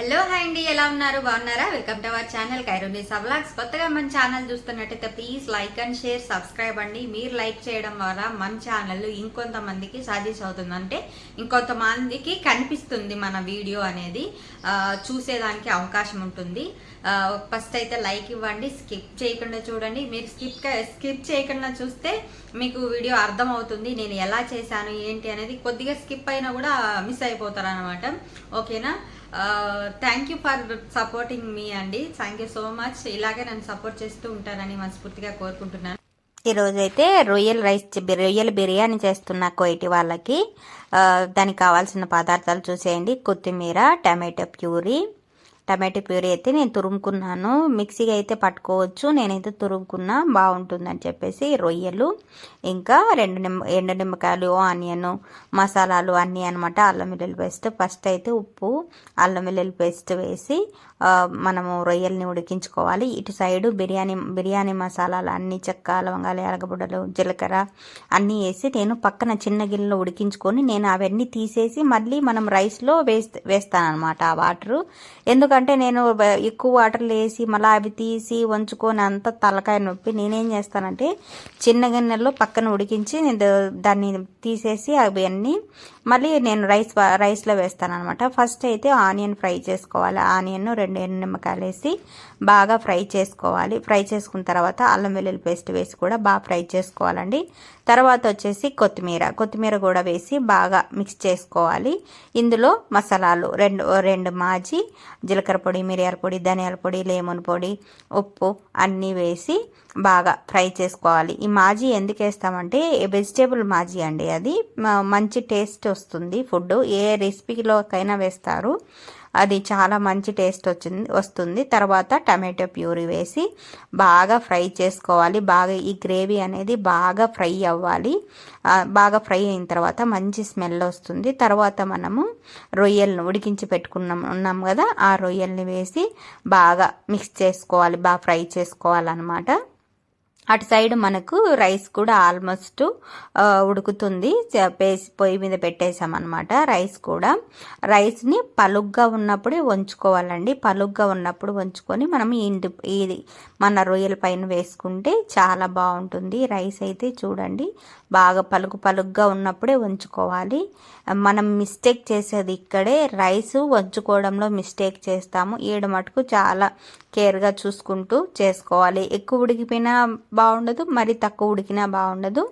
Hello hi అండి ఎలా ఉన్నారు? బాగున్నారా? వెల్కమ్ టు అవర్ ఛానల్ కైరోని సబ్లాగ్స్ కొత్తగా మన ఛానల్ చూస్తున్నట్టయితే please like and share subscribe అండి. మీరు లైక్ చేయడం ద్వారా మన ఛానల్ ఇంకొంతమందికి సజెస్ట్ అవుతుంది. అంటే ఇంకొంతమందికి కనిపిస్తుంది మన వీడియో అనేది. చూసేదానికి అవకాశం ఉంటుంది. ఫస్ట్ అయితే లైక్ ఇవ్వండి స్కిప్ చేయకుండా చూడండి. మీరు స్కిప్ స్కిప్ చేయకుండా చూస్తే మీకు వీడియో అర్థం అవుతుంది నేను ఎలా చేశాను ఏంటి అనేది కొద్దిగా స్కిప్ అయినా కూడా మిస్ అయిపోతారు అనమాట ఓకేనా? థ్యాంక్ యూ ఫర్ సపోర్టింగ్ మీ అండి. థ్యాంక్ యూ సో మచ్ ఇలాగే నన్ను సపోర్ట్ చేస్తూ ఉంటారని మనస్ఫూర్తిగా కోరుకుంటున్నాను. ఈరోజైతే రొయ్యల రైస్ రొయ్యల బిర్యానీ చేస్తున్న కోయిటి వాళ్ళకి దానికి కావాల్సిన పదార్థాలు చూసేయండి. కొత్తిమీర టమాటో ప్యూరీ టమాటో ప్యూరీ అయితే నేను తురుముకున్నాను. మిక్సీకి అయితే పట్టుకోవచ్చు. నేనైతే తురుముకున్నా. బాగుంటుందని చెప్పేసి రొయ్యలు ఇంకా రెండు నిమ్మ ఎండు నిమ్మకాయలు ఆనియన్ మసాలాలు అన్నీ అనమాట అల్లం వెల్లుల్లి పేస్ట్ ఫస్ట్ అయితే ఉప్పు అల్లం వెల్లుల్లి పేస్ట్ వేసి మనము రొయ్యల్ని ఉడికించుకోవాలి. ఇటు సైడు బిర్యానీ బిర్యానీ మసాలాలు అన్ని చెక్క లవంగాలు ఎలగబుడ్డలు జీలకర్ర అన్నీ వేసి నేను పక్కన చిన్న గిన్నెలో ఉడికించుకొని నేను అవన్నీ తీసేసి మళ్ళీ మనం రైస్లో వేస్తే వేస్తాను అనమాట ఆ వాటరు. ఎందుకంటే నేను ఎక్కువ వాటర్లు వేసి మళ్ళీ అవి తీసి వంచుకొని అంత తలకాయ నొప్పి. నేనేం చేస్తానంటే చిన్న గిన్నెలో పక్కన ఉడికించి నేను దాన్ని తీసేసి అవి అన్నీ మళ్ళీ నేను రైస్ రైస్లో వేస్తాను అనమాట ఫస్ట్ అయితే ఆనియన్ ఫ్రై చేసుకోవాలి. ఆనియన్ రెండు నిమ్మకాయలు వేసి బాగా ఫ్రై చేసుకోవాలి. ఫ్రై చేసుకున్న తర్వాత అల్లం వెల్లుల్లి పేస్ట్ వేసి కూడా బాగా ఫ్రై చేసుకోవాలండి. తర్వాత వచ్చేసి కొత్తిమీర. కొత్తిమీర కూడా వేసి బాగా మిక్స్ చేసుకోవాలి. ఇందులో మసాలాలు రెండు రెండు మాజీ జీలకర్ర పొడి మిరియాల పొడి ధనియాల పొడి లెమన్ పొడి ఉప్పు అన్నీ వేసి బాగా ఫ్రై చేసుకోవాలి. ఈ మాజీ ఎందుకు వేస్తామంటే వెజిటేబుల్ మాజీ అండి అది. మంచి టేస్ట్ వస్తుంది ఫుడ్ ఏ రెసిపీలోకైనా వేస్తారు. అది చాలా మంచి టేస్ట్ వచ్చింది వస్తుంది. తర్వాత టమాటో ప్యూరీ వేసి బాగా ఫ్రై చేసుకోవాలి. బాగా ఈ గ్రేవీ అనేది బాగా ఫ్రై అవ్వాలి. బాగా ఫ్రై అయిన తర్వాత మంచి స్మెల్ వస్తుంది. తర్వాత మనము రొయ్యలను ఉడికించి పెట్టుకున్నాం ఉన్నాం కదా ఆ రొయ్యల్ని వేసి బాగా మిక్స్ చేసుకోవాలి బాగా ఫ్రై చేసుకోవాలన్నమాట. అటు సైడ్ మనకు రైస్ కూడా ఆల్మోస్ట్ ఉడుకుతుంది. పేసి పొయ్యి మీద పెట్టేసామన్నమాట రైస్ కూడా. రైస్ని పలుగ్గా ఉన్నప్పుడే వంచుకోవాలండి. పలుగ్గా ఉన్నప్పుడు వంచుకొని మనం ఇంటి ఇది మన రొయ్యల పైన వేసుకుంటే చాలా బాగుంటుంది. రైస్ అయితే చూడండి బాగా పలుకు పలుగ్గా ఉన్నప్పుడే వంచుకోవాలి. మనం మిస్టేక్ చేసేది ఇక్కడే. రైస్ వంచుకోవడంలో మిస్టేక్ చేస్తాము. ఈడ మటుకు చాలా కేర్గా చూసుకుంటూ చేసుకోవాలి. ఎక్కువ ఉడికిపోయినా బాగుండదు మరి తక్కువ ఉడికినా బాగుండదు.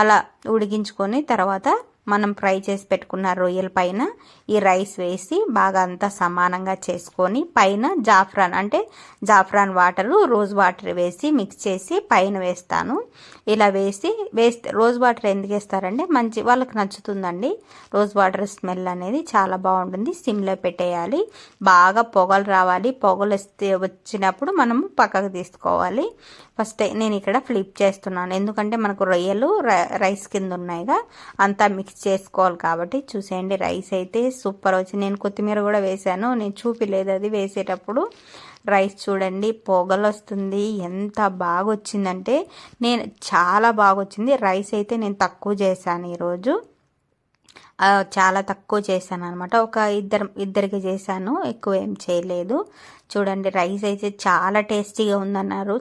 అలా ఉడికించుకొని తర్వాత మనం ఫ్రై చేసి పెట్టుకున్న రొయ్యల పైన ఈ రైస్ వేసి బాగా అంతా సమానంగా చేసుకొని పైన జాఫ్రాన్ అంటే జాఫ్రాన్ వాటరు రోజ్ వాటర్ వేసి మిక్స్ చేసి పైన వేస్తాను. ఇలా వేసి వేస్తే రోజ్ వాటర్ ఎందుకు వేస్తారంటే మంచి వాళ్ళకి నచ్చుతుందండి. రోజ్ వాటర్ స్మెల్ అనేది చాలా బాగుంటుంది. సిమ్లో పెట్టేయాలి. బాగా పొగలు రావాలి. పొగలు వస్తే వచ్చినప్పుడు మనము పక్కకు తీసుకోవాలి. ఫస్ట్ నేను ఇక్కడ ఫ్లిప్ చేస్తున్నాను. ఎందుకంటే మనకు రొయ్యలు రైస్ కింద ఉన్నాయిగా అంతా మిక్స్ చేసుకోవాలి కాబట్టి చూసేయండి. రైస్ అయితే సూపర్ వచ్చింది. నేను కొత్తిమీర కూడా వేశాను. నేను చూపిలేదు అది వేసేటప్పుడు. రైస్ చూడండి పొగలు వస్తుంది. ఎంత బాగా వచ్చిందంటే నేను చాలా బాగా వచ్చింది. రైస్ అయితే నేను తక్కువ చేశాను ఈరోజు. చాలా తక్కువ చేశాను అనమాట ఒక ఇద్దరు ఇద్దరికి చేశాను. ఎక్కువ ఏం చేయలేదు. చూడండి రైస్ అయితే చాలా టేస్టీగా ఉందన్నారు.